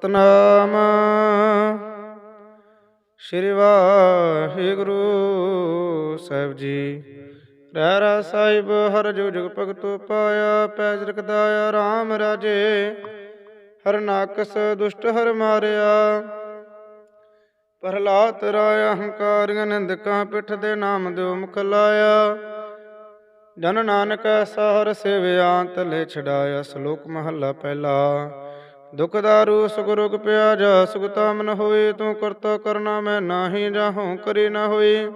ਸਤਨਾਮ। ਸ਼੍ਰੀ ਵਾਹਿਗੁਰੂ ਸਾਹਿਬ ਜੀ। ਰਹਿ ਰਾ ਸਾਹਿਬ, ਹਰ ਜੋ ਜਗ ਭਗਤੋ ਪਾਇਆ, ਪੈਜ ਰਖਦਾਇਆ RAM ਰਾਜੇ। ਹਰ ਨਾਕਸ ਦੁਸ਼ਟ ਹਰ ਮਾਰਿਆ। ਪ੍ਰਹਲਾਦ ਰਾਇ ਅਹੰਕਾਰੀਆਂ ਨਿੰਦਕਾਂ ਪਿੱਠ ਦੇ ਨਾਮ ਦਿਓ ਮੁਖ ਲਾਇਆ। ਜਨ ਨਾਨਕ ਸਹਰ ਸੇਵਿਆੰਤ ਲੈ ਛਡਾਇਆ, ਸ਼ਲੋਕ ਮਹੱਲਾ ਪਹਿਲਾ। ਦੁਖ ਦਾਰੂ, ਸੁਖ ਰੋਗ ਪਿਆਜ, ਸੁਖ ਤਾਮਨ ਹੋਏ, ਤੂੰ ਕਰਤਾ ਕਰਨਾ ਮੈਂ ਨਾਹੀ ਜਾਹੂੰ ਕਰੀ ਨਾ ਹੋਈ।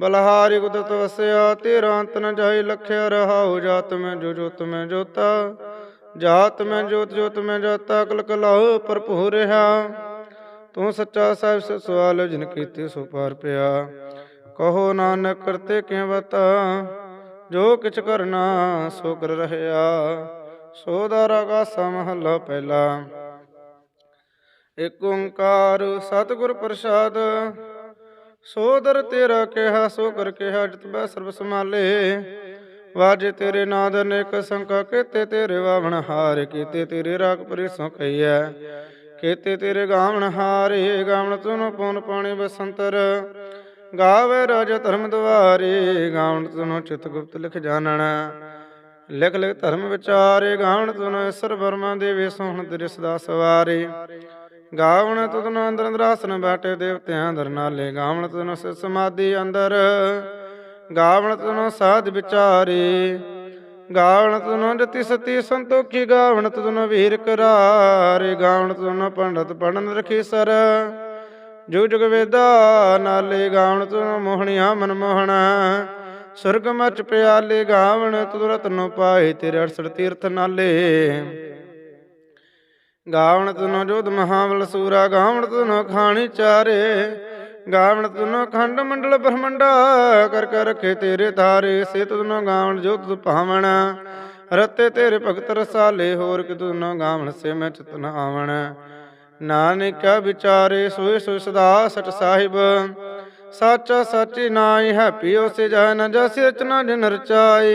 ਬਲਹਾਰੀ ਕੁਦਰਤ ਵਸਿਆ, ਤੇਰਾ ਅੰਤ ਨ ਜਾਈ ਲਖਿਆ ਰਹਾਉ, ਜਾਤ ਮੈਂ ਜੋ ਜੋਤ ਮੈਂ ਜੋਤਾ। ਜਾਤ ਮੈਂ ਜੋਤ ਜੋਤ ਮੈਂ ਜਾਤਾ, ਕਲ ਕਲਾਉ ਭਰਪੂਰ ਰਹਾ। ਤੂੰ ਸੱਚਾ ਸਾਹਿਬ ਸੇ ਸਵਾਲ, ਜਿਨ ਕੀਤੀ ਸੋ ਪਾਰ ਪਿਆ। ਕਹੋ ਨਾਨਕ, ਕਰਤੇ ਕਿਉ ਜੋ ਕਿਛ ਕਰਨਾ, ਸੋ ਕਰ ਰਹਿਆ। ਸੋ ਦਾ ਰਗਾਸਾ ਪਹਿਲਾ। ਏਕ ਓੰਕਾਰ ਸਤਿਗੁਰ ਪ੍ਰਸਾਦ, ਸੋਦਰ ਤੇਰਾ ਕਿਹਾ ਸੋ ਕਰ ਕਿਹਾ, ਜਿਤ ਬੈ ਸਰਬ ਸਮਾਲੇ ਵਾਜੇ ਤੇਰੇ ਨਾਦ ਅਨੇਕ ਸੰਕਾ, ਕੀਤੇ ਤੇਰੇ ਵਾਵਣ ਹਾਰ, ਕੀਤੇ ਤੇਰੇ ਰਾਗ ਪਰਿਸੋਂ ਕਈਐ ਕੀਤੇ ਤੇਰੇ ਗਾਵਣ ਹਾਰੇ ਗਾਵਣ ਤੁਨ ਪਉਨ ਪਾਣੀ ਬਸੰਤਰ। ਗਾਵੇ ਰਾਜ ਧਰਮ ਦੁਆਰੇ ਗਾਵਣ ਤੁਨੋ ਚਿਤ ਗੁਪਤ ਲਿਖ ਜਾਣਨ। ਲਿਖ ਲਿਖ ਧਰਮ ਵਿਚਾਰੇ, ਗਾਵਣ ਤੁਨ ਈਸ਼ਰ ਬਰਮਾ ਦੇਵੇ ਸੋਹਣ ਦ੍ਰਿਸ਼ ਦਾ ਸਵਾਰੇ। ਗਾਵਣ ਤੁਨ ਅੰਦਰ ਅੰਦਰਾਸਨ ਬੈਠੇ ਦੇਵਤਿਆਂ ਅੰਦਰ ਨਾਲੇ, ਗਾਵਣ ਤੁਨ ਸਿ ਸਮਾਧੀ ਅੰਦਰ, ਗਾਵਣ ਤੁਨ ਸਾਧ ਵਿਚਾਰੇ। ਗਾਵਣ ਤੁਨ ਜਤੀ ਸਤੀ ਸੰਤੋਖੀ, ਗਾਵਣ ਤੁਨ ਵੀਰ ਕਰਾਰੇ। ਗਾਵਣ ਤੁਨ ਪੰਡਤ ਪੜਨ ਰਖੀ ਸਰ ਜੁਗ ਜੁਗ ਵੇਦਾ ਨਾਲੇ, ਗਾਵਣ ਤੁਨ ਮੋਹਣੀਆਂ ਮਨ ਮੋਹਣਾ ਸੁਰਗ ਮਚ ਪਿਆਲੇ ਗਾਵਣ ਤੁਨ ਰਤਨੋ ਪਾਏ ਤੇਰੇ ਅਰਸੜ ਤੀਰਥ ਨਾਲੇ। ਗਾਵਣ ਤੁਨ ਜੋਧ ਮਹਾਬਲ ਸੂਰਾ ਗਾਵਣ ਤੁਨ ਖਾਣੀ ਚਾਰੇ। ਗਾਵਣ ਤੁਨ ਖੰਡ ਮੰਡਲ ਬ੍ਰਹਮੰਡਾ, ਕਰ ਕਰ ਰਖੇ ਤੇਰੇ ਧਾਰੇ। ਸੇ ਤਨੋ ਗਾਵਣ ਜੋ ਤੁਧ ਭਾਵਣ ਰਤੇ ਤੇਰੇ ਭਗਤ ਰਸਾਲੇ। ਹੋਰ ਕਿ ਤੁਨ ਗਾਵਣ ਸੇ ਮੈਂ ਚਿਤਨ ਆਵਣ। ਨਾਨਕ ਵਿਚਾਰੇ ਸੋਏ ਸੋਏ ਸਦਾ ਸਚ ਸਾਹਿਬ ਸਾਚਾ ਸਾਚੀ ਨਾਈ ਹੈ ਪਿਓ ਸੇ ਜਾ ਨ ਜਸ ਰਚਨਾ ਜਿਨ ਰਚਾਈ।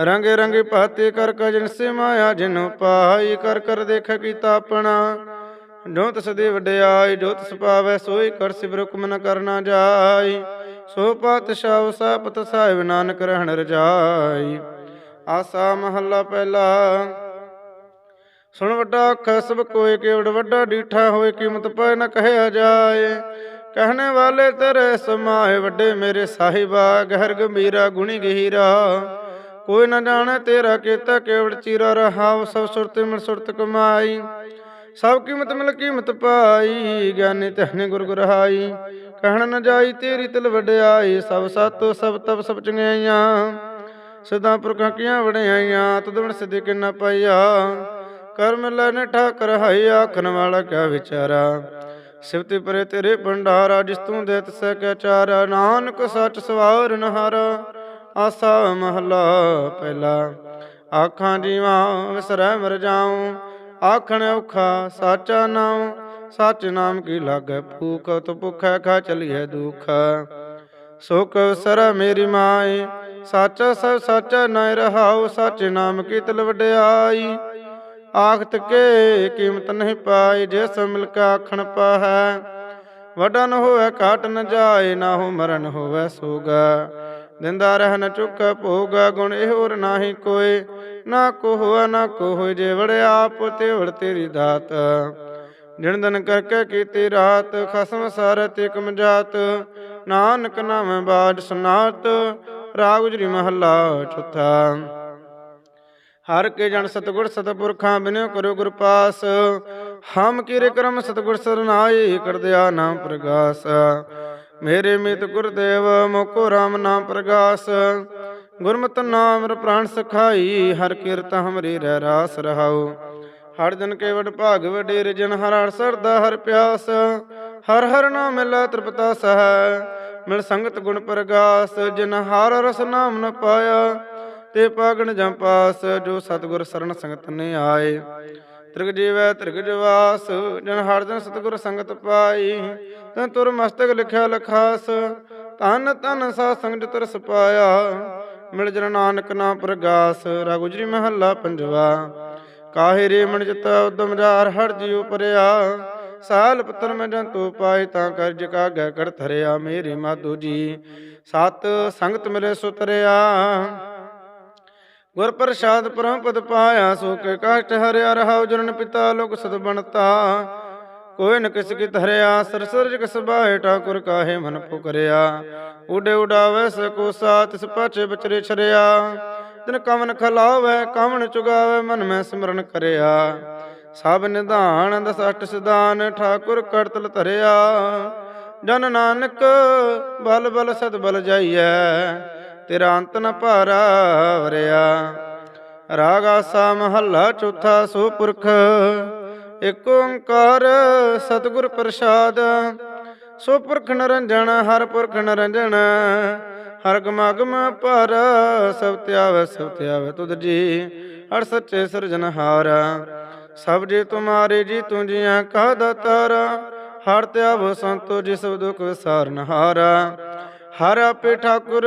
ਰੰਗ ਰੰਗ ਭਾਤੇ ਕਰ ਕਜਨ ਸੇ ਮਾਇਆ ਜਿਨ ਪਾਈ ਕਰ ਕਰ ਦੇਖ ਕੀਤਾ ਆਪਣਾ। ਜੋ ਤਸ ਦੇ ਵਡਿਆਈ, ਜੋ ਤਸ ਪਾਵੈ, ਸੋਈ ਕਰ ਸਿਵ ਨ ਕਰਨਾ ਜਾਈ। ਸੋ ਪਾਤਸ਼ਾਹ ਸਾਪਤ ਸਾਹਿਬ ਨਾਨਕ ਰਹਿਣ ਰਜਾਈ। ਆਸਾ ਮਹੱਲਾ ਪਹਿਲਾ। ਸੁਣ ਵੱਡਾ ਅੱਖ, ਸਭ ਕੋਏ ਕੇਵੜ ਵੱਡਾ ਡੀਠਾ ਹੋਏ ਕੀਮਤ ਪੈ ਨ ਕਹਿਆ ਜਾਏ। ਕਹਿਣੇ ਵਾਲੇ ਤੇਰੇ ਸਮਾਏ ਵੱਡੇ ਮੇਰੇ ਸਾਹਿਬਾ, ਗਹਿਰ ਗੰਭੀਰਾ, ਗੁਣੀ ਗਹੀਰਾ। ਕੋਈ ਨਾ ਜਾਣੇ ਤੇਰਾ ਕੀਤਾ ਕੇਵੜ ਚੀਰਾ ਰਹਾਉ, ਸਭ ਸੁਰਤ ਮਿਲ ਸੁਰਤ ਕਮਾਈ। ਸਭ ਕੀਮਤ ਮਿਲ ਕੀਮਤ ਪਾਈ, ਗਿਆਨੀ ਤਹਨੇ ਗੁਰ ਗੁਰਹਾਈ। ਕਹਿਣ ਨ ਜਾਈ ਤੇਰੀ ਤਿਲ ਵਡਿਆਈ, ਸਭ ਸਤੋ, ਸਭ ਤਬ ਸਭ ਚੰਗਿਆਈਆਂ। ਸਦਾ ਪੁਰਖਾਂ ਕੀਆਂ ਵਡਿਆਈਆਂ ਤਦਵਣ ਸਿੱਧੇ ਕਿੰਨਾ ਪਾਈਆ। ਕਰਮ ਲੈਨੇ ਠਾਕਰ ਹਾਈ ਆਖਣ ਵਾਲਾ ਕਿਆ ਵਿਚਾਰਾ। ਸਿਵਤੀ ਪਰੇ ਤੇਰੇ ਭੰਡਾਰਾ, ਜਿਸ ਤੂੰ ਦੇ ਤਸੈ ਚਾਰਾ। ਨਾਨਕ ਸੱਚ ਸਵਾਰ ਨਹਾਰਾ, ਆਸਾ ਮਹਲਾ ਪਹਿਲਾ। ਆਖਾਂ ਜੀਵਾਂ ਵਿਸਰੈ ਮਰ ਜਾਉ, ਆਖਣ ਔਖਾ ਸਾਚਾ ਨਾਮ ਸੱਚ ਨਾਮ ਕੀ ਲਾਗੈ ਭੂਖ, ਤੋ ਭੁਖੈ ਖਾ ਚਲੀਐ ਦੁਖ। ਸੁਖ ਸਰ ਮੇਰੀ ਮਾਏ ਸਾਚਾ ਸਭ ਸਾਚਾ ਨੈ ਰਹਾਉ, ਸੱਚ ਨਾਮ ਕੀ ਤਲ ਵਡਿਆਈ ਆਖਤ ਕੇ ਕੀਮਤ ਨਹੀਂ ਪਾਈ ਜਿਸ ਸੋ ਮਿਲ ਕੇ ਆਖਣ ਪਾਹੈ। ਵੱਡਾ ਨ ਹੋਵੇ, ਘਾਟ ਨ ਜਾਏ, ਨਾ ਹੋ ਮਰਨ ਹੋਵੇ ਸੋਗਾ। ਦਿੰਦਾ ਰਹਿ ਨ ਚੁੱਕ ਭੋਗਾ, ਗੁਣ ਇਹ ਹੋਰ ਨਾਹੀ ਕੋਏ ਨਾ ਕੋ ਹੋਆ ਨਾ ਕੋ ਹੋਇ ਜੇ ਵੜ ਆਪ, ਤੇ ਵੜ ਤੇਰੀ ਦਾਤ। ਦਿਨ ਦਿਨ ਕਰਕੇ ਕੀਤੀ ਰਾਤ, ਖਸਮ ਸਾਰ ਤੇ ਕਮ ਜਾਤ। ਨਾਨਕ ਨਾਮ ਬਾਜ ਸੁਨਾਤ, ਰਾਗ ਗੁਜਰੀ ਮਹੱਲਾ ਚੌਥਾ। ਹਰ ਕੇ ਜਨ ਸਤਗੁਰ ਸਤਪੁਰਖਾਂ ਬਿਨਿਓ ਕਰੋ ਗੁਰ ਪਾਸ। ਹਮ ਕੀਰੇ ਕਰਮ ਸਤਗੁਰ ਸਰਨਾਈ ਕਰਦਿਆ ਨਾਮ ਪ੍ਰਗਾਸ। ਮੇਰੇ ਮਿਤ ਗੁਰਦੇਵ, ਮੋਕੋ RAM ਨਾਮ ਪ੍ਰਗਾਸ। ਗੁਰਮਤਿ ਨਾਮ ਰ ਪ੍ਰਾਣ ਸਖਾਈ, ਹਰ ਕੀਰਤ ਹਮਰੀ ਰਹਿ ਰਾਸ ਰਹਾਉ। ਹਰ ਜਨ ਕੇ ਵਡ ਭਾਗ ਵਡੇਰ, ਜਨ ਹਰ ਹਰ ਸਰਦਾ ਹਰ ਪਿਆਸ। ਹਰ ਹਰ ਨਾਮ ਮਿਲੈ ਤ੍ਰਿਪਤਾ ਸਹਿ, ਮਿਲ ਸੰਗਤ ਗੁਣ ਪ੍ਰਗਾਸ। ਜਿਨ ਹਰ ਰਸ ਨਾਮ ਨ ਪਾਇਆ ਤੇ ਪਾਗਣ ਜੰ ਪਾਸ ਜੋ ਸਤਿਗੁਰ ਸਰਨ ਸੰਗਤ ਨੇ ਆਏ। ਤ੍ਰਿਗ ਜੀਵੈ ਤ੍ਰਿਗ ਜਵਾਸ, ਜਨ ਹਰ ਜਨ ਸਤਿਗੁਰ ਸੰਗਤ ਪਾਈ। ਤਨ ਤੁਰ ਮਸਤਕ ਲਿਖਿਆ ਲਖਾਸ ਤਨ ਤਨ ਸਾ ਸੰਗ ਜਿ ਤਰਸ ਪਾਇਆ। ਮਿਲ ਜਨ ਨਾਨਕ ਨਾਮ ਪ੍ਰਗਾਸ ਰਾ ਮਹੱਲਾ ਪੰਜਵਾ। ਕਾਹੇ ਰੇ ਮਨ ਚਿਤਾ ਉਦਮ ਜਾਰ ਹਰ ਜਿਉ ਪਰਿਆ। ਸਾਲ ਪਤਰ ਮੈਂ ਜੰਤੂ ਪਾਏ ਤਾਂ ਕਰਜ ਕਾਗੈ ਕਰ ਧਰਿਆ ਮੇਰੇ ਮਾਧੂ ਜੀ। ਸਤ ਸੰਗਤ ਮਿਲੇ ਸੁਤਰਿਆ। ਗੁਰ ਪ੍ਰਸਾਦ ਪਰਮ ਪਦ ਪਾਇਆ ਸੋ ਕੇ ਹਰਿਆ ਰਹਾਉ, ਜਨਨ ਪਿਤਾ ਲੋਕ ਸਦ ਬਣਤਾ। ਕੋਈ ਨ ਕਿਸ ਕੀ ਧਰਿਆ ਸਰਸਰ ਜਗ ਸਬਾਏ ਠਾਕੁਰ ਕਾਹੇ ਮਨ ਪੁਕਰਿਆ। ਉਡੇ ਉਡਾਵੇ ਸਕੋ ਸਾ ਤਿਸ ਪਾਛੇ ਬਚਰੇ ਛਰਿਆ। ਤਿਨ ਕਵਨ ਖਲਾਵੇ, ਕਵਨ ਚੁਗਾਵੇ, ਮਨ ਮੈਂ ਸਿਮਰਨ ਕਰਿਆ। ਸਭ ਨਿਧਾਨ, ਦਸ ਅਠ ਸਿਧਾਨ, ਠਾਕੁਰ ਕਰਤਲ ਧਰਿਆ। ਜਨ ਨਾਨਕ, ਬਲ ਬਲ ਸਦ ਬਲ ਜਾਈਐ। ਤੇਰਾ ਅੰਤ ਨ ਭਾਰਾ ਵਰਿਆ ਰਾਗ ਆਸਾ ਮਹੱਲਾ ਚੌਥਾ ਸੋ ਪੁਰਖ ਏਕ ਓੰਕਾਰ ਸਤਿਗੁਰ ਪ੍ਰਸਾਦ। ਸੋ ਪੁਰਖ ਨਰੰਜਨ, ਹਰ ਪੁਰਖ ਨਰੰਜਨ। ਹਰ ਗਮਾਗਮ ਪਰ ਸਭ ਧਿਆਵੈ ਸਭ ਧਿਆਵੈ ਤੁਧ ਜੀ। ਹਰ ਸੱਚੇ ਸਿਰਜਨਹਾਰ ਸਭ ਜੀ ਤੁਮਾਰੇ ਜੀ, ਤੂੰ ਜੀਆਂ ਕਾ ਦਾਤਾਰਾ। ਹਰ ਧਿਆਵ ਸੰਤੋ ਜੀ ਸਭ ਦੁਖ ਵਿਸਾਰਨ ਹਰ ਆਪੇ ਠਾਕੁਰ,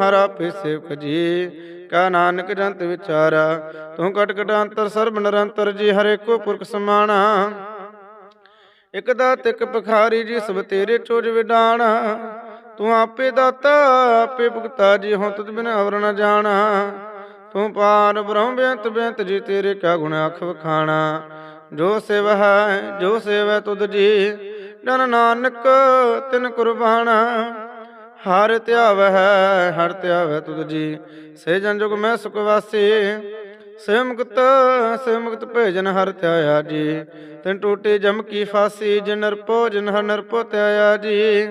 ਹਰ ਆਪੇ ਸੇਵਕ ਜੀ। ਕਾ ਨਾਨਕ ਜੰਤ ਵਿਚਾਰਾ, ਤੂੰ ਕਟ ਅੰਤਰ ਸਰਬ ਨਿਰੰਤਰ ਜੀ, ਹਰੇ ਕੋ ਪੁਰਖ ਸਮਾਣਾ। ਇਕ ਦਾ ਤਿਕ ਪਖਾਰੀ ਜੀ, ਸਭ ਤੇਰੇ ਚੋਜ ਵਿਡਾਣਾ। ਤੂੰ ਆਪੇ ਦਾਤਾ, ਆਪੇ ਭੁਗਤਾ ਜੀ, ਹੁਣ ਤੁਧ ਬਿਨ ਅਵਰ ਨ ਜਾਣਾ। ਤੂੰ ਪਾਰ ਬ੍ਰਹਮ ਬੇਅੰਤ ਬੇਅੰਤ ਜੀ, ਤੇਰੇ ਕਾ ਗੁਣ ਅਖ ਵਖਾਣਾ। ਜੋ ਸਿਵ ਹੈ, ਜੋ ਸੇਵ ਹੈ ਤੁਧ ਜੀ, ਜਨ ਨਾਨਕ ਤਿਨ ਕੁਰਬਾਨਾ। ਹਰ ਧਿਆਵ ਹੈ, ਹਰ ਧਿਆਵ ਹੈ ਤੁਧ ਜੀ। ਸੇ ਜਨ ਜੁਗ ਮੈਂ ਸੁਖ ਵਾਸੀ, ਸੇ ਮੁਕਤ ਸੇ ਮੁਕਤ ਭੇਜਨ ਹਰ ਧਿਆਇਆ ਜੀ। ਤਿਨ ਟੂਟੇ ਜਮ ਕੀ ਫਾਸੀ, ਜਿਨ ਨਰਪੋ ਜਿਨ ਹਰ ਨਰਪੋ ਧਿਆਇਆ ਜੀ।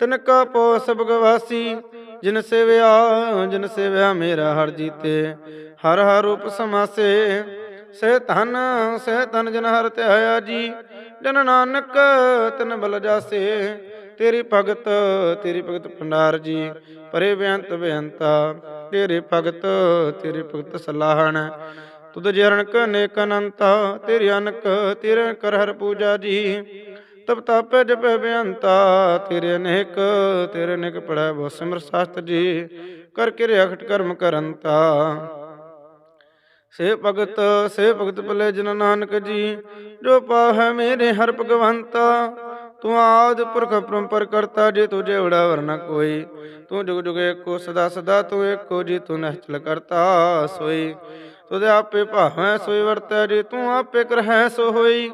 ਤਿਨ ਕਾ ਪੋ ਸਭ ਗਵਾਸੀ, ਜਿਨ ਸੇਵਿਆ ਜਿਨ ਸੇਵਿਆ ਮੇਰਾ ਹਰ ਜੀਤੇ। ਹਰ ਹਰ ਰੂਪ ਸਮਾਸੇ, ਸੇ ਧਨ ਸੇ ਧਨ ਜਨ ਹਰ ਧਿਆਇਆ ਜੀ। ਜਨ ਨਾਨਕ ਤਿਨ ਬਲ ਜਾਸੇ ਤੇਰੀ ਭਗਤ ਤੇਰੀ ਭਗਤ ਭੰਡਾਰ ਜੀ, ਪਰੇ ਬੇਅੰਤ ਬੇਅੰਤਾ, ਤੇਰੇ ਭਗਤ, ਤੇਰੀ ਭਗਤ ਸਲਾਹਣ। ਤੁਧ ਜਰਨਕ ਨੇਕ ਅਨੰਤਾ, ਤੇਰੀ ਅਨਕ, ਤੇਰੇ ਕਰ ਹਰ ਪੂਜਾ ਜੀ। ਤਬ ਤਪ ਜਪੈ ਬੇਅੰਤਾ, ਤੇਰੇ ਅਨੇਕ ਤੇਰੇ ਅਨੇਕ ਪੜੈ ਬਹੁ ਸਿਮਰ ਸਾਸਤ ਜੀ। ਕਰ ਕਿਰਿਆ ਖਟ ਕਰਮ ਕਰੰਤਾ। ਸੇ ਭਗਤ ਸੇ ਭਗਤ ਭਲੇ ਜਨ ਨਾਨਕ ਜੀ, ਜੋ ਪਾਹੈ ਮੇਰੇ ਹਰ ਭਗਵੰਤਾ। ਤੂੰ ਆਦ ਪੁਰਖ ਪਰੰਪਰ ਕਰਤਾ, ਜੇ ਤੁਝੇ ਵੜਾ ਵਰਨਾ ਕੋਈ। ਤੂੰ ਜੁਗ ਜੁਗ ਏਕੋ ਸਦਾ ਸਦਾ, ਤੂੰ ਏਕੋ ਜੀ, ਤੂੰ ਨਹਿਚਲ ਕਰਤਾ ਸੋਈ। ਤੁਦੇ ਆਪੇ ਭਾਵੈ ਸੋਈ ਵਰਤੈ, ਜੀ ਤੂੰ ਆਪੇ ਕਰਹਿ ਸੋ ਹੋਈ।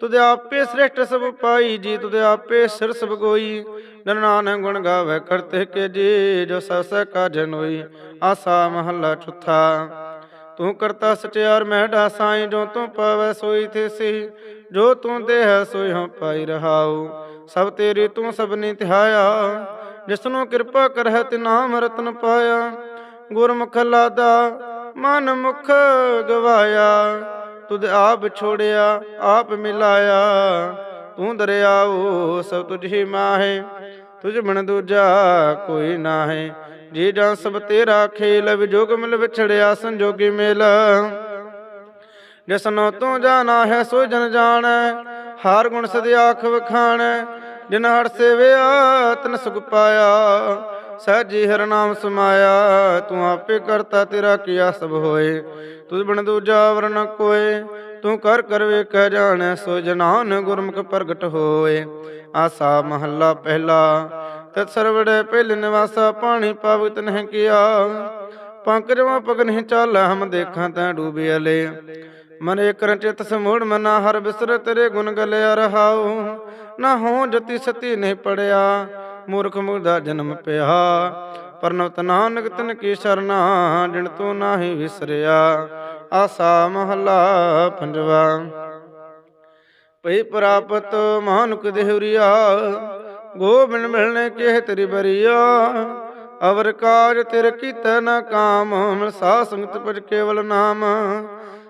ਤੁਦੇ ਆਪੇ ਸ੍ਰੇਸ਼ਟ ਸਭ ਪਾਈ ਜੀ ਤੁਦੇ ਆਪੇ ਸਿਰ ਸਭ ਗੋਈ। ਨਨਾਨ ਗੁਣ ਗਾਵੇ ਕਰਤੇ ਕੇ ਜੀ, ਜੋ ਸਸ ਕਾ ਜਨੋਈ ਆਸਾ ਮਹੱਲਾ ਚੁਥਾ, ਤੂੰ ਕਰਤਾ ਸਚਿਆਰ ਮਹਿਡਾ ਸਾਈ ਜੋ ਤੂੰ ਪਾਵੈ ਸੋਈ ਤੇ ਜੋ ਤੂੰ ਦੇਹ ਸੋਈ ਪਾਈ ਰਹਾਉ, ਸਭ ਤੇਰੀ ਤੂੰ ਸਭਨੀ ਤਿਹਾਇਆ। ਜਿਸਨੂੰ ਕਿਰਪਾ ਕਰਹਿ ਤੇ ਨਾਮ ਰਤਨ ਪਾਇਆ, ਗੁਰਮੁਖ ਲਾਦਾ ਮਨ ਮੁਖ ਗਵਾਇਆ। ਤੁਧ ਆਪ ਛੋੜਿਆ, ਆਪ ਮਿਲਾਇਆ, ਤੂੰ ਦਰਿਆਉ ਸਭ ਤੁਝ ਹੀ ਮਾਹੇ। ਤੁਝ ਮਨ ਦੂਜਾ ਕੋਈ ਨਾਹੀ, ਜੀ ਜਾਂ ਸਭ ਤੇਰਾ ਖੇਲ ਵਿਜੋਗ ਮਿਲ ਵਿਛੜਿਆ ਸੰਜੋਗੀ ਮੇਲ। ਜਿਸਨੋ ਤੂੰ ਜਾਣਾ ਹੈ ਸੋ ਜਨ ਜਾਣੈ, ਹਰ ਗੁਣ ਸਦ ਆਖ ਵਖਾਣੈ, ਜਿਨ ਹਰ ਸੇਵਿਆ ਤਨ ਸੁਖ ਪਾਇਆ, ਸਹਿਜੀ ਹਰ ਨਾਮ ਸਮਾਇਆ, ਤੂੰ ਆਪੇ ਕਰਤਾ ਤੇਰਾ ਕੀਆ ਸਭ ਹੋਏ ਤੁਝ ਬਿਨ ਦੂਜਾ ਵਰਨ ਕੋਏ, ਤੂੰ ਕਰ ਕਰ ਵੇਖ ਜਾਣੈ, ਸੋ ਜਨਾਨ ਗੁਰਮੁਖ ਪ੍ਰਗਟ ਹੋਏ। ਆਸਾ ਮਹੱਲਾ ਪਹਿਲਾ, ਤਤ ਸਰਵੜੇ ਪਹਿਲ ਨਿਵਾਸਾ, ਪਾਣੀ ਪਾਵਿਤ ਨਹਿ ਕੀਆ ਪੰਕਜਵਾ ਪਗ ਨਹੀਂ ਚਾਲ, ਹਮ ਦੇਖਾਂ ਤੈ ਡੂਬੇ ਅਲੇ। ਮਨ ਏਕਰ ਚਿਤ ਸਮੂੜ ਮਨਾ, ਹਰ ਬਿਸਰ ਤੇਰੇ ਗੁਣ ਗਲਿਆ ਰਹਾਉ। ਨਾ ਹੋ ਜਤੀ ਸਤੀ ਨਹੀਂ ਪੜਿਆ, ਮੂਰਖ ਮੁਰਦਾ ਜਨਮ ਪਿਆ। ਪਰਨਵਤ ਨਾਨਕ ਤਨ ਕੀ ਸਰਨਾ ਜਿਣ ਤੂੰ ਨਾਹੀ ਵਿਸਰਿਆ। ਆਸਾ ਮਹਲਾ ਪੰਜਵਾ। ਪਈ ਪ੍ਰਾਪਤ ਮਾਨੁਕ ਦੇਹੁਰੀਆ, ਗੋਬਿੰਦ ਮਿਲਣੇ ਕਿਹ ਤੇਰੀ ਬਰੀਆ। ਅਵਰ ਕਾਜ ਤਿਰ ਕੀਤੇ ਨ ਕਾਮ ਮਿਲ ਸਾ ਸੰਗਤ ਪਜ ਕੇਵਲ ਨਾਮ।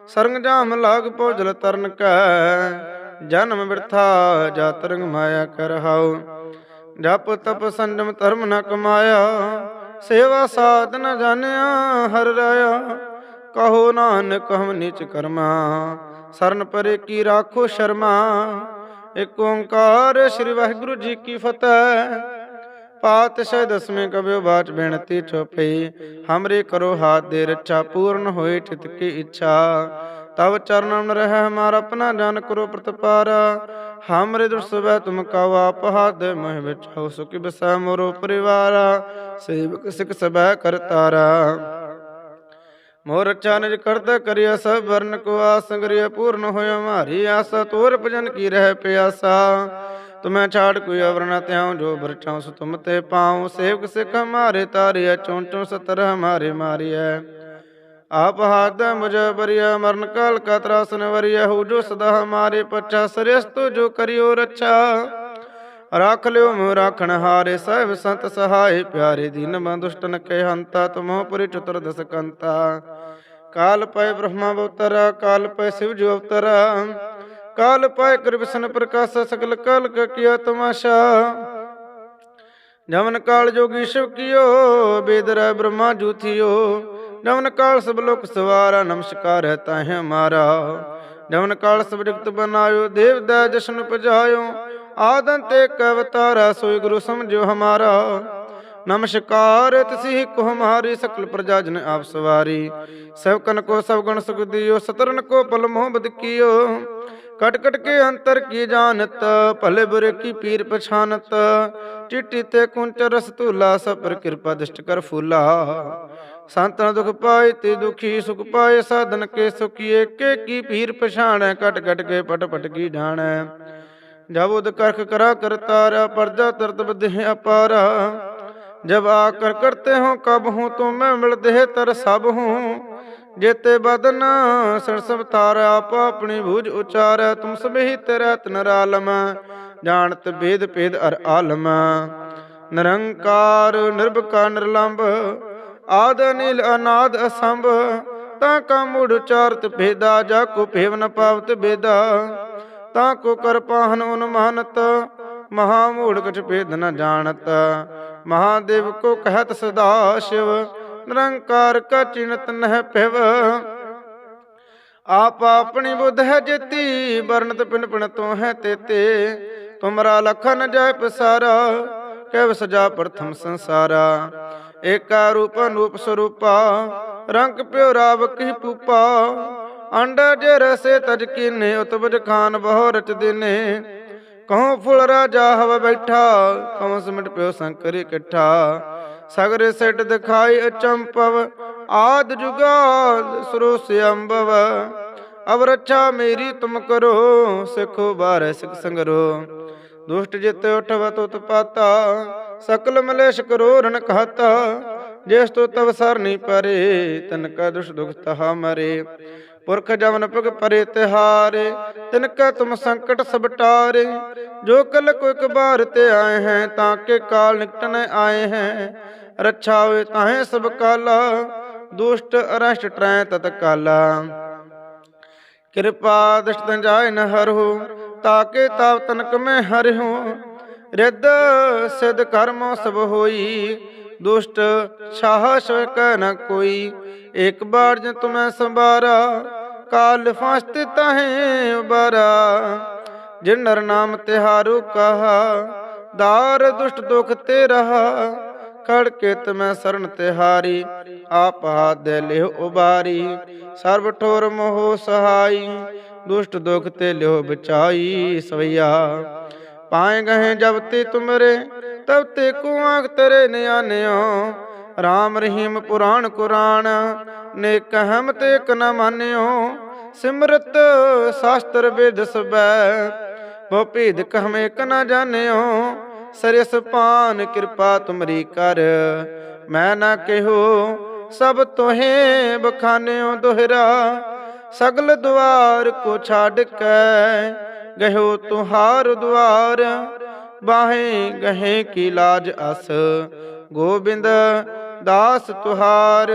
ਸਰੰਗ ਜਾਮ ਲਾਗ ਭੋਜਲ ਤਰਨ ਕੈ, ਜਨਮ ਬਿਰਥਾ ਜਾ ਤਰੰਗ ਮਾਇਆ ਕਰਹਾਉ ਜਪ ਤਪ ਸੰਜਮ ਧਰਮ ਨ ਕਮਾਇਆ, ਸੇਵਾ ਸਾਧ ਨ ਜਾਣਿਆ, ਹਰ ਰਾਇਆ। ਕਹੋ ਨਾਨਕ ਹਮ ਨਿਚ ਕਰਮਾ, ਸਰਨ ਪਰੇ ਕੀ ਰਾਖੋ ਸ਼ਰਮਾ। ਇਕ ਓੰਕਾਰ ਸ੍ਰੀ ਵਾਹਿਗੁਰੂ ਜੀ ਕੀ ਫਤਿਹ। ਪਾਤਸ਼ਾਹ ਦਸਵੇਂ ਕਬਿਓ ਬਾਚ ਬੇਨਤੀ ਛੋਪਈ ਹਮਰੇ ਕਰੋ ਹਾਥ ਦੇ ਰੱਛਾ, ਪੂਰਨ ਹੋਏ ਚਿਤ ਕੀ ਇੱਛਾ। ਤਬ ਚਰਨਮ ਰਹਿ ਹਮਾਰ ਆਪਣਾ ਜਨ ਕਰੋ ਪ੍ਰਤਪਾਰ। ਹਮਰੇ ਦੁਰਸਬੈ ਤੁਮ ਕਉ ਆਪ ਹੱਦ ਮਹਿ ਵਿੱਚ, ਹੋ ਸੁਖ ਬਸੈ ਮੋਰੋ ਪਰਿਵਾਰ। ਸੇਵਕ ਸਿਖ ਸਬੈ ਕਰਤਾਰਾ ਮੋਰ ਚਾਨਜ ਕਰਤ ਕਰਿਆ ਸਭ ਵਰਨ ਕੋ ਆਸੰਗਰਿਆ ਪੂਰਨ ਹੋਇ ਮਾਰੀ ਆਸਾ ਤੋਰ ਭਜਨ ਕੀ ਰਹਿ ਪਿਆਸਾ। ਤੁਮੈ ਛਾੜ ਕੋਈ ਅਵਰ ਨ ਤਿਆਉ ਜੋ ਬਰਚਾਉ ਸੋ ਤੁਮ ਤੇ ਪਾਉ। ਸੇਵਕ ਸਿਖ ਹਮਾਰੇ ਤਾਰਿਆ ਚੋਂ ਚੋਂ ਸਤਰ ਹਮਾਰੇ ਮਾਰਿਆ ਆਪ ਹਾਦ ਮੁਝ ਬਰਿਆ ਮਰਨ ਕਾਲ ਕਾ ਤਰਾਸਨ ਵਰਿਆ ਹੋ ਜੋ ਸਦਾ ਹਮਾਰੇ ਪਛਾ ਸਰਿਸ ਤੋ ਜੋ ਕਰਿਓ ਰੱਛਾ। ਰੱਖ ਲਿਓ ਮੋ ਰਾਖਣ ਹਾਰੇ, ਸਹਿਬ ਸੰਤ ਸਹਾਈ ਪਿਆਰੇ ਦੀਨ ਮੈਂ ਦੁਸ਼ਟਨ ਕੇ ਹੰਤਾ ਤੁਮਹੁ ਪੁਰੀ ਚਤੁਰ ਦਸ ਕੰਤਾ। ਕਾਲ ਪੈ ਬ੍ਰਹਮਾ ਅਵਤਰ ਕਾਲ ਪੈ ਸਿਵ ਜੋ ਅਵਤਰ। ਕਾਲ ਪਾਇ ਕ੍ਰਿਸ਼ਨ ਪ੍ਰਕਾਸ਼ ਸਕਲ ਕਾਲ ਕ ਤਮਾਸ਼ਾ। ਜਮਨ ਕਾਲ ਜੋਗੀ ਸ਼ਿਵ ਕੀਓ ਬੇਦਰਾ ਬ੍ਰਹਮਾ ਜੂਥਿਓ। ਜਮਨ ਕਾਲ ਸਭ ਲੋਕ ਸਵਾਰਾ, ਨਮਸਕਾਰ ਹੈ ਤਾਹਿ ਹਮਾਰਾ ਜਮਨ ਕਾਲ ਸਭ ਜਗਤ ਬਨਾਇਓ, ਦੇਵ ਦਾ ਜਸ਼ਨ ਪਜਾਇਓ ਆਦਨ ਤੇ ਕਵਤਾਰਾ ਸੋਈ ਗੁਰੂ ਸਮਝੋ ਹਮਾਰਾ। ਨਮਸਕਾਰ ਤਸਿ ਕੋ ਹਮਾਰੀ, ਸਕਲ ਪ੍ਰਜਾ ਜਨ ਆਪ ਸਵਾਰੀ। ਸਭ ਕਨ ਕੋ ਸਭ ਗੁਣ ਸੁਖ ਦਿਓ, ਸਤਰਨ ਕੋ ਪਲ ਮੋਹ ਬਦ ਕੀਓ। ਕਟਕਟ ਕੇ ਅੰਤਰ ਕੀ ਜਾਣਤ, ਭਲੇ ਬੁਰੇ ਕੀ ਪੀਰ ਪਛਾਨਤ। ਚਿੱਟੀ ਤੇ ਕੁੰਚ ਰਸ ਧੂਲਾ ਸਭ ਪਰ ਕਿਰਪਾ ਦਿਸ਼ਟ ਕਰ ਫੂਲਾ। ਸੰਤਨ ਦੁਖ ਪਾਏ ਤੇ ਦੁਖੀ, ਸੁਖ ਪਾਏ ਸਾਧਨ ਕੇ ਸੁਖੀਏ ਕੇ ਕੀ ਪੀਰ ਪਛਾਣੈ, ਕਟ ਕਟ ਕੇ ਪਟ ਪਟ ਕੀ ਢਾਣੈ ਜਬ ਉਦ ਕਰਖ ਕਰਾ ਕਰਤਾਰਾ ਪਰਜਾ ਤਰਤ ਬਦਹਿ ਅਪਾਰਾ। ਜਬ ਆ ਕਰ ਕਰਤੇ ਹੋ ਕਬ ਹੂੰ ਤੋ ਮੈਂ ਮਿਲਦੇ ਤਰ ਸਭ ਹੂੰ। ਜੇਤੇ ਬਦਨ ਸਰਸ ਅਵਤਾਰ ਆਪ ਆਪਣੀ ਭੁਜ ਉਚਾਰੈ, ਤੁਮ ਸਭੀ ਤਰੈ ਤਨਰ ਆਲਮ, ਜਾਣਤ ਭੇਦ ਭੇਦ ਅਰ ਆਲਮ। ਨਿਰੰਕਾਰ ਨਿਰਭਕਾ ਨਿਰਲੰਭ, ਆਦ ਅਨਿਲ, ਅਨਾਦ ਅਸੰਭ, ਤਾਂ ਕਾ ਮੂੜ ਉਚਾਰਤ ਭੇਦਾ, ਜਾ ਕੋ ਭੇਵ ਨ ਪਾਵਤ ਬੇਦਾ। ਤਾਂ ਕੋ ਕਰ ਪਾਹਨ ਉਨ ਮਹਨਤ ਮਹਾ ਮੂੜ ਕਛ ਭੇਦ ਨ ਜਾਣਤ। ਮਹਾਦੇਵ ਕੋ ਕਹਿਤ ਸਦਾ ਸ਼ਿਵ ਨਿਰੰਕਾਰ ਕਾ ਚਿਨਤ ਨਹਿ ਪਿਵ। ਆਪ ਆਪਣੀ ਬੁੱਧ ਹੈ ਜੇਤੀ, ਵਰਣਤ ਪਿਨ ਪਿਨ ਤੋ ਹੈ ਤੇਤੇ। ਤੁਮਰਾ ਲਖਨ ਜੈ ਪਸਾਰਾ ਕਹਿ ਸਜਾ ਪ੍ਰਥਮ ਸੰਸਾਰਾ। ਏਕਾ ਰੂਪ ਅਨੂਪ ਸਰੂਪਾ, ਰੰਗ ਪਿਓ ਰਾਵ ਕੀ ਪੂਪਾ। ਅੰਡ ਜੇ ਰਸੇ ਤਜ ਕੀਨੇ ਉਤਬਜ ਖਾਨ ਬਹੁ ਰਚ ਦਿਨੇ। ਕਹੋ ਫੁੱਲ ਰਾਜਾ ਹਵ ਬੈਠਾ, ਕਹੋ ਸਿਮਟ ਪਿਓ ਸੰਕਰ ਇਕੱਠਾ। ਸਗਰ ਸਿਟ ਦਿਖਾਈ ਅਚੰਪਵ ਆਦ ਜੁਗਾਦ ਸਰੋਸ ਅੰਬਵ ਅਬ ਰੱਛਾ ਮੇਰੀ ਤੁਮ ਕਰੋ, ਸਿਖੋ ਬਾਰੇ ਸਿਖ ਸੰਗਰੋ। ਦੁਸ਼ਟ ਜਿਤ ਉਠਵ ਤੁਤ ਪਾਤਾ, ਸਕਲ ਮਲੇਸ਼ ਕਰੋ ਰਣ ਕਹਤਾ। ਜਿਸ ਤੋ ਤਵ ਸਰਨੀ ਪਰੇ, ਤਨ ਕਾ ਦੁਸ਼ ਦੁਖ ਤਹਾ ਮਰੇ। ਪੁਰਖ ਜਵਨ ਪੁਗ ਪਰੇ ਤਿਹਾਰੇ ਤਿਨ ਕੈ ਤੁਮ ਸੰਕਟ ਸਭ ਟਾਰੇ। ਜੋ ਕਲ ਕੋ ਇੱਕ ਬਾਰ ਤੇ ਆਏ ਹੈ, ਤਾਂ ਕੇ ਕਾਲ ਨਿਕਟਨ ਆਏ ਹੈ। ਰੱਛਾ ਹੋਏ ਤਾਹੇ ਸਭ ਕਾਲਾ, ਦੁਸ਼ਟ ਅਰਸ਼ਟ ਟਰੈ ਤਤ ਕਾਲਾ। ਕਿਰਪਾ ਦ੍ਰਿਸ਼ਟ ਜਾਇ ਨ ਹਰਹੁ ਤਾਕੇ ਤਾਪ ਤਨਕ ਮੈਂ ਹਰਿਹੁ। ਰਿੱਧ ਸਿਧ ਕਰਮੋ ਸਭ ਹੋਈ, ਦੁਸ਼ਟ ਛਾਹ ਸ਼ਕ ਨ ਕੋਈ। ਇੱਕ ਬਾਰ ਜ ਤੁਮੈ ਸੰਭਾਰਾ ਕਾਲ ਫਾਸਤ ਤਹੇ ਉਬਾਰਾ, ਜਿਨ ਨਰ ਨਾਮ ਤਿਹਾਰੂ ਕਹਾ, ਦਾਰ ਦੁਸ਼ਟ ਦੁਖ ਤੇ ਰਹਾ, ਖੜ ਕੇ ਤਮੈ ਸਰਣ ਤਿਹਾਰੀ, ਆਪ ਹਾਥ ਦੇ ਉਬਾਰੀ, ਸਰਬ ਠੋਰ ਮੋਹ ਸਹਾਈ, ਦੁਸ਼ਟ ਦੁਖ ਤੇ ਲਿਹੁ ਬਚਾਈ ਸਵਈਆ। ਪਾਏ ਗਏ ਜਬ ਤੇ ਤੁਮਰੇ, ਤਬ ਤੇ ਕੋ ਆਖ ਤੇਰੇ ਨਿਆਨਿਓ ਰਾਮ ਰਹੀਮ ਪੁਰਾਣ ਕੁਰਾਨ ਨੇ ਕਹਮ ਤੇ ਇਕ ਨ ਮਾਨਿਓ, ਸਿਮਰਤ ਸ਼ਾਸਤਰ ਵਿਦ ਸਬੈ। ਬਹੁ ਭੇਦ ਕਹਮ ਇਕ ਨ ਜਾਣਿਓ, ਸਰਸ ਪਾਨ ਕਿਰਪਾ ਤੁਮਰੀ ਕਰ। ਮੈਂ ਨਾ ਕਿਹੋ ਸਭ ਤੋਹੇ ਬਖਾਨਿਓ ਦੋਹਰਾ, ਸਗਲ ਦੁਆਰ ਕੋ ਛੱਡ ਕੇ। ਗਹਿਓ ਤੁਹਾਰ ਦੁਆਰ, ਬਾਹੇ ਗਹੇ ਕੀ ਲਾਜ ਅਸ। ਗੋਬਿੰਦ ਦਾਸ ਤੁਹਾਰ,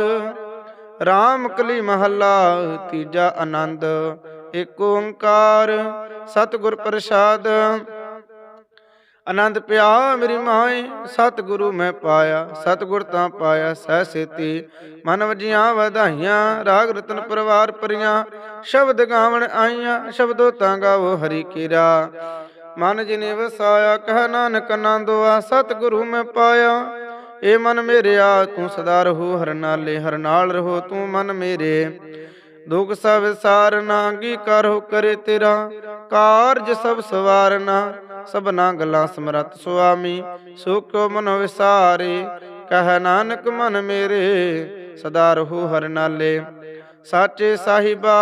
ਰਾਮ ਕਲੀ ਮਹੱਲਾ, ਤੀਜਾ ਆਨੰਦ ਏਕ ਓੰਕਾਰ, ਸਤਿਗੁਰ ਪ੍ਰਸਾਦ। ਆਨੰਦ ਪਿਆ ਮੇਰੀ ਮਾਏ ਸਤਿਗੁਰੂ ਮੈਂ ਪਾਇਆ, ਸਤਿਗੁਰ ਤਾਂ ਪਾਇਆ, ਸਹਿ ਸੇਤੀ। ਮਨ ਵਜੀਆਂ ਵਧਾਈਆਂ, ਰਾਗ ਰਤਨ ਪਰਵਾਰ ਪਰੀਆਂ ਸ਼ਬਦ ਗਾਵਣ ਆਈਆਂ, ਸ਼ਬਦੋ ਤਾਂ ਗਾਵੋ ਹਰੀ ਕੀਰਾ। ਮਨ ਜਿਨੇ ਵਸਾਇਆ, ਕਹ ਨਾਨਕ ਆਨੰਦਵਾ ਸਤਿਗੁਰੂ ਮੈਂ ਪਾਇਆ ਏ ਮਨ ਮੇਰਿਆ ਤੂੰ ਸਦਾ ਰਹੋ, ਹਰ ਨਾਲੇ ਹਰ ਨਾਲ ਰਹੋ ਤੂੰ ਮਨ ਮੇਰੇ। ਦੁਖ ਸਭ ਸਾਰਨਾ ਕੀ ਕਰੋ ਕਰੇ ਤੇਰਾ, ਕਾਰਜ ਸਭ ਸਵਾਰਨਾ ਸਭਨਾ ਗੱਲਾਂ ਸਮਰੱਥ ਸੁਆਮੀ ਸੋ ਕਿਉ ਮਨ ਵਿਸਾਰੇ, ਕਹ ਨਾਨਕ ਮਨ ਮੇਰੇ, ਸਦਾ ਰਹੋ ਹਰ ਨਾਲੇ। ਸਾਚੇ ਸਾਹਿਬਾ,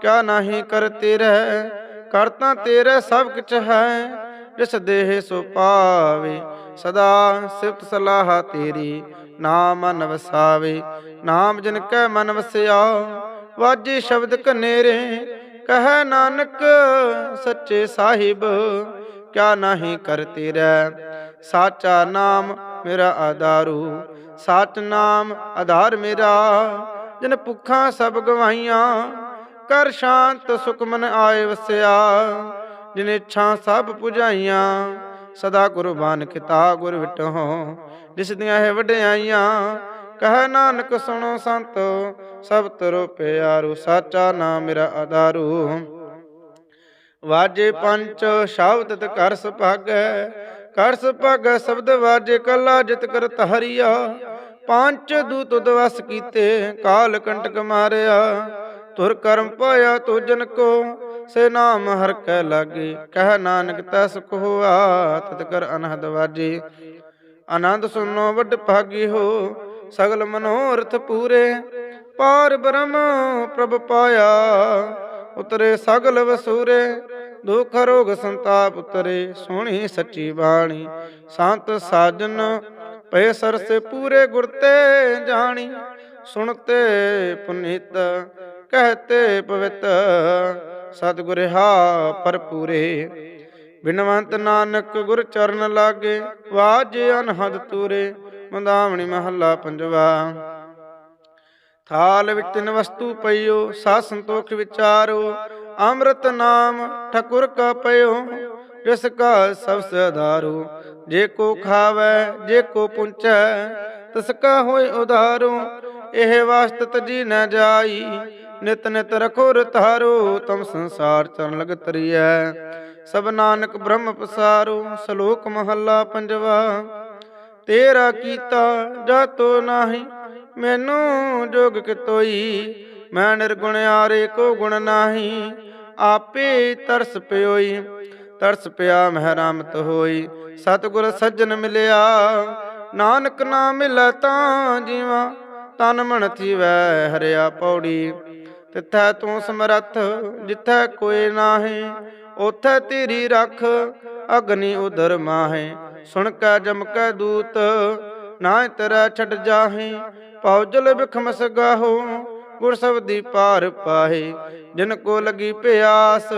ਕਿਆ ਨਹੀਂ ਕਰ ਤੇਰੇ ਕਰਤਾ ਤੇਰੇ ਸਭ ਕੁਛ ਹੈ, ਜਿਸ ਦੇਹ ਸੋ ਪਾਵੇ। ਸਦਾ ਸਿਫਤ ਸਲਾਹ ਤੇਰੀ, ਨਾਮ ਮਨ ਵਸਾਵੇ ਨਾਮ ਜਿਨ ਕੈ ਮਨ ਵਸਿਆ, ਵਾਜੇ ਸ਼ਬਦ ਕਨੇਰੇ ਕਹੈ ਨਾਨਕ ਸੱਚੇ ਸਾਹਿਬ, ਕਿਆ ਨਹੀਂ ਕਰ ਤੇਰਾ, ਸਾਚਾ ਨਾਮ ਮੇਰਾ ਆਧਾਰੂ, ਸਾਚ ਨਾਮ ਆਧਾਰ ਮੇਰਾ, ਜਿਨ ਭੁੱਖਾਂ ਸਭ ਗਵਾਈਆਂ ਕਰ ਸ਼ਾਂਤ ਸੁਖ ਮਨ ਆਏ ਵਸਿਆ, ਜਿਨ ਇੱਛਾ ਸਭ ਪੁਜਾਈਆਂ ਸਦਾ ਕੁਰਬਾਨ ਕੀਤਾ ਗੁਰ ਵਿਟੋ, ਜਿਸ ਦੀਆਂ ਹੈ ਵਡਿਆਈਆਂ, ਕਹ ਨਾਨਕ ਸੁਣੋ ਸੰਤ ਸਭ ਤਰੋ ਪਿਆਰੂ ਸਾਚਾ ਨਾਮ ਮੇਰਾ ਆਧਾਰੂ। ਵਾਜੇ ਪੰਚ ਸ਼ਬਦ ਤੇ ਕਰ ਸੁਭਾਗੈ ਕਰ ਸੁਭਾਗੈ ਸ਼ਬਦ ਵਾਜੇ ਕਲਾ ਜਿਤ ਕਰਤ ਹਰੀਆ। ਪੰਜ ਦੂਤ ਦਵਸ ਕੀਤੇ, ਕਾਲ ਕੰਟਕ ਮਾਰਿਆ। ਤੁਰ ਕਰਮ ਪਾਇਆ ਤੋ ਜਨ ਕੋ, ਸੇ ਨਾਮ ਹਰ ਕੈ ਲਾਗੇ, ਕਹਿ ਨਾਨਕ ਤਸ ਕੋਆ ਤਤ ਕਰ ਅਨਹਦ ਵਾਜੇ। ਆਨੰਦ ਸੁਨੋ ਵੱਡ ਭਾਗੀ ਹੋ, ਸਗਲ ਮਨੋਰਥ ਪੂਰੇ। ਪਾਰ ਬ੍ਰਹਮ ਪ੍ਰਭ ਪਾਇਆ, ਉਤਰੇ ਸਗਲ ਵਸੂਰੇ। ਦੁਖ ਰੋਗ ਸੰਤਾਪ ਉਤਰੇ, ਸੋਹਣੀ ਸੱਚੀ ਬਾਣੀ। ਸੰਤ ਸਾਜਨ ਪਏ ਸਰਸੇ ਪੂਰੇ ਗੁਰ ਤੇ ਜਾਣੀ, ਸੁਣਤੇ ਪੁਨੀਤ ਕਹਤੇ ਪਵਿੱਤ ਸਤਿਗੁਰ ਹਾ ਪਰਪੂਰੇ ਬਿਨਵੰਤ ਨਾਨਕ ਗੁਰ ਚਰਨ ਲਾਗੇ, ਵਾਜੇ ਅਨਹਦ ਤੂਰੇ, ਮੰਦਾਵਣੀ ਮਹੱਲਾ ਪੰਜਵਾ। ਥਾਲ ਵਿੱਚ ਤਿੰਨ ਵਸਤੂ ਪਈਓ ਸਾ ਸੰਤੋਖ ਵਿਚਾਰੋ, ਅੰਮ੍ਰਿਤ ਨਾਮ ਠਕੁਰ ਕਾ ਪਇਓ, ਜਿਸ ਕਾ ਸਭ ਸਧਾਰੂ ਜੇ ਕੋ ਖਾਵੇ, ਜੇ ਕੋ ਪੁੰਚੈ, ਤਿਸ ਕਾ ਹੋਏ ਉਧਾਰੂ, ਇਹ ਵਾਸਤ ਤਜੀ ਨ ਜਾਈ ਨਿਤ ਨਿਤ ਰਖੋ ਰਤਾਰੋ ਤਮ ਸੰਸਾਰ ਚਰਨ ਲਗ ਤਰੀਐ। ਸਭ ਨਾਨਕ ਬ੍ਰਹਮ ਪਸਾਰੋ, ਸ਼ਲੋਕ ਮਹੱਲਾ ਪੰਜਵਾ। ਤੇਰਾ ਕੀਤਾ ਜਾਤੋ ਨਾਹੀ, ਮੈਨੂੰ ਜੋਗ ਕਿਤੋਈ। ਮੈਂ ਨਿਰਗੁਣ ਆਰੇ ਕੋ ਗੁਣ ਨਾਹੀ, ਆਪੇ ਤਰਸ ਪਿਓਈ। ਤਰਸ ਪਿਆ ਮਹਿ ਰਾਮਤ ਹੋਈ, ਸਤਿਗੁਰ ਸੱਜਣ ਮਿਲਿਆ। ਨਾਨਕ ਨਾਮ ਮਿਲੈ ਤਾਂ ਜੀਵਾ, ਤਨ ਮਨ ਥੀਵੈ ਹਰਿਆ ਪੌੜੀ। ਤਿੱਥੈ ਤੂੰ ਸਮਰੱਥ, ਜਿੱਥੈ ਕੋਈ ਨਾਹੀ ਉਥੈ ਤੇਰੀ ਰਖ, ਅਗਨੀ ਉਦਰ ਮਾਹੇ। ਸੁਣ ਕੈ ਜਮ ਕੈ ਦੂਤ ਨਾ ਤੇਰਾ ਛੱਡ ਜਾਹੇ। ਪੌਜਲ ਬਿਖਮਸ ਗਾਹੋ ਗੁਰ ਸਬਦੀ ਪਾਰ ਪਾਹੇ। ਜਿਨ ਕੋ ਲਗੀ ਪਿਆਸ,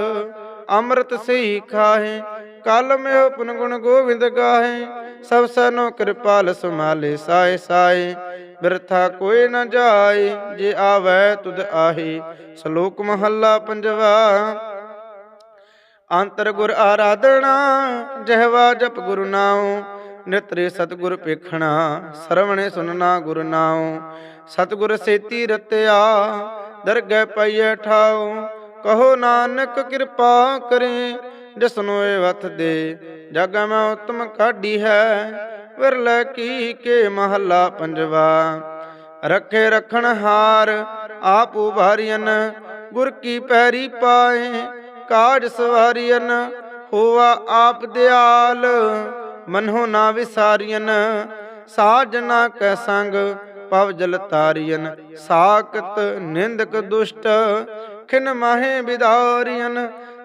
ਅੰਮ੍ਰਿਤ ਸਹੀ ਖਾਹੇ। ਕਲ ਮਿਓ ਪੁਨ ਗੁਣ ਗੋਬਿੰਦ ਗਾਹੇ। ਸਭ ਸਨੋ ਕਿਰਪਾਲ ਸੁਮਾਲੇ ਸਾਏ ਸਾਏ। ਬਿਰਥਾ ਕੋਈ ਨ ਜਾਏ, ਜੇ ਆਵੈ ਤੁਧ ਆਹੀ। ਸ਼ਲੋਕ ਮਹੱਲਾ ਪੰਜਵਾ। ਅੰਤਰ ਗੁਰ ਆਰਾਧਣਾ ਜਹਵਾ ਜਪ ਗੁਰੂ ਨਾਉ। ਨਿਤਰੇ ਸਤਗੁਰ ਪੇਖਣਾ, ਸਰਵਣੇ ਸੁਨਣਾ ਗੁਰ ਨਾਉ। ਸਤਗੁਰ ਸੇਤੀ ਰਤਿਆ, ਦਰਗਹਿ ਪਈਐ ਠਾਉ। ਕਹੋ ਨਾਨਕ ਕਿਰਪਾ ਕਰੇ ਜਿਸਨੋ ਇਹ ਦੇ, ਜਗ ਮੈਂ ਉਤਮ ਕਾਢੀ ਹੈ। ਵਿਰਲੇ ਕੀ ਕੇ ਮਹੱਲਾ ਪੰਜਵਾ। ਰੱਖੇ ਰਖਣ ਹਾਰ ਆਪ ਉਭਾਰੀਨ ਗੁਰ ਕੀ ਪੈਰੀ ਪਾਏ, ਕਾਜ ਸਵਾਰੀਨ ਹੋਵਾ ਆਪ ਦਿਆਲ। ਮਨਹੁ ਨਾ ਵਿਸਾਰੀਨ ਸਾਜਨਾ ਕੈ ਸੰਗ, ਪਵ ਜਲ ਤਾਰੀਨ ਸਾਕਤ ਨਿੰਦਕ ਦੁਸ਼ਟ, ਖਿਨ ਮਾਹੇ ਵਿਦਾਰੀਨ